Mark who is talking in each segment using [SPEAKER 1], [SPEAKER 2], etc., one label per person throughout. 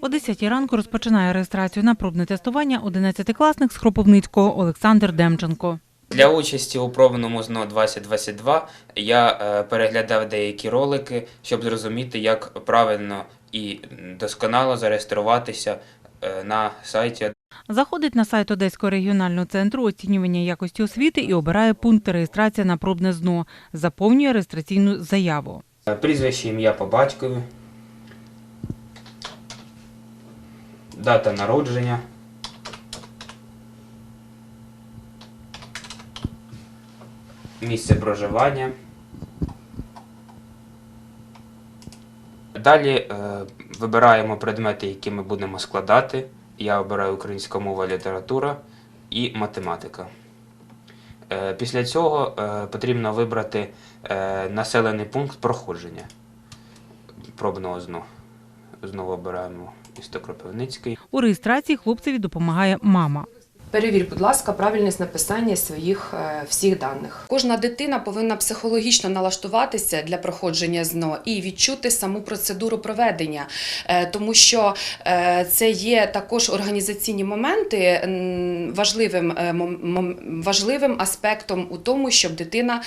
[SPEAKER 1] О 10 ранку розпочинає реєстрацію на пробне тестування 11-класник з Хропивницького Олександр Демченко.
[SPEAKER 2] Для участі у пробному ЗНО 2022 я е, переглядав деякі ролики, щоб зрозуміти, як правильно і досконало зареєструватися е, на сайті
[SPEAKER 1] Заходить на сайт Одеського регіонального центру оцінювання якості освіти і обирає пункт реєстрація на пробне ЗНО. Заповнює реєстраційну заяву.
[SPEAKER 2] Прізвище ім'я по батькові, дата народження, місце проживання. Далі е, вибираємо предмети, які ми будемо складати. Я обираю українська мова, література і математика. Е, Після цього е, потрібно вибрати е, населений пункт проходження пробного ЗНО. Знову обираємо місто Кропивницький.
[SPEAKER 1] У реєстрації хлопцеві допомагає мама.
[SPEAKER 3] Перевір, будь ласка, правильність написання своїх е, всіх даних. Кожна дитина повинна психологічно налаштуватися для проходження ЗНО і відчути саму процедуру проведення, Е, тому що е, це є також організаційні моменти важливим, важливим аспектом у тому, щоб дитина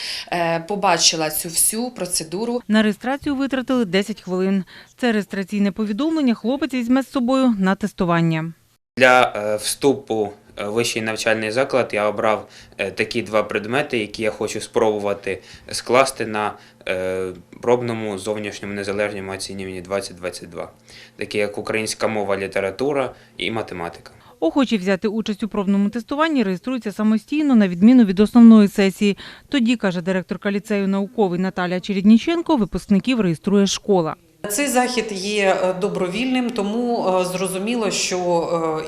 [SPEAKER 3] побачила цю всю процедуру
[SPEAKER 1] На реєстрацію витратили 10 хвилин. Це реєстраційне повідомлення хлопець візьме з собою на тестування.
[SPEAKER 2] Для вступу вищий навчальний заклад я обрав е, такі два предмети, які я хочу спробувати скласти на е, пробному зовнішньому незалежному оцінюванні 2022, такі як українська мова, література і математика.
[SPEAKER 1] Охочі взяти участь у пробному тестуванні реєструються самостійно на відміну від основної сесії. Тоді, каже директорка ліцею науковий Наталія Чередніченко, випускників реєструє школа.
[SPEAKER 4] Цей захід є е, добровільним, тому е, зрозуміло, що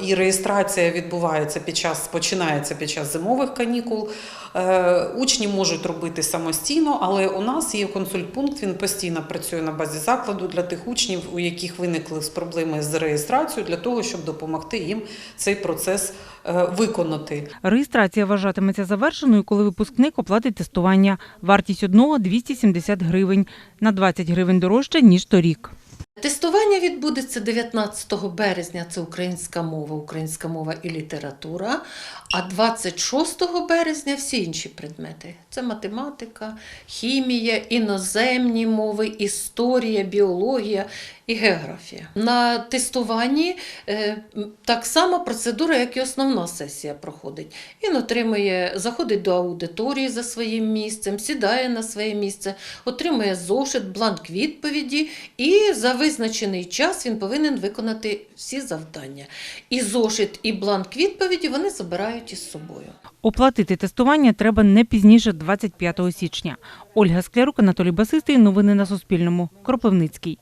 [SPEAKER 4] е, і реєстрація відбувається під час починається під час зимових канікул. Учні можуть робити самостійно, але у нас є консультпункт. Він постійно працює на базі закладу для тих учнів, у яких виникли проблеми з реєстрацією, для того, щоб допомогти їм цей процес виконати.
[SPEAKER 1] Реєстрація вважатиметься завершеною, коли випускник оплатить тестування. Вартість одного – 270 гривень. На 20 гривень дорожче, ніж торік торік.
[SPEAKER 5] Тестування відбудеться 19 березня. Це українська мова, українська мова і література. А 26 березня всі інші предмети: це математика, хімія, іноземні мови, історія, біологія і географія. На тестуванні е, так само процедура, як і основна сесія проходить. Він отримує, заходить до аудиторії за своїм місцем, сідає на своє місце, отримує зошит, бланк відповіді, і за визначений час він повинен виконати всі завдання. І зошит, і бланк відповіді вони забирають із собою.
[SPEAKER 1] Оплатити тестування треба не пізніше 25 січня. Ольга Склярук, Анатолій Басистий. Новини на Суспільному. Кропивницький.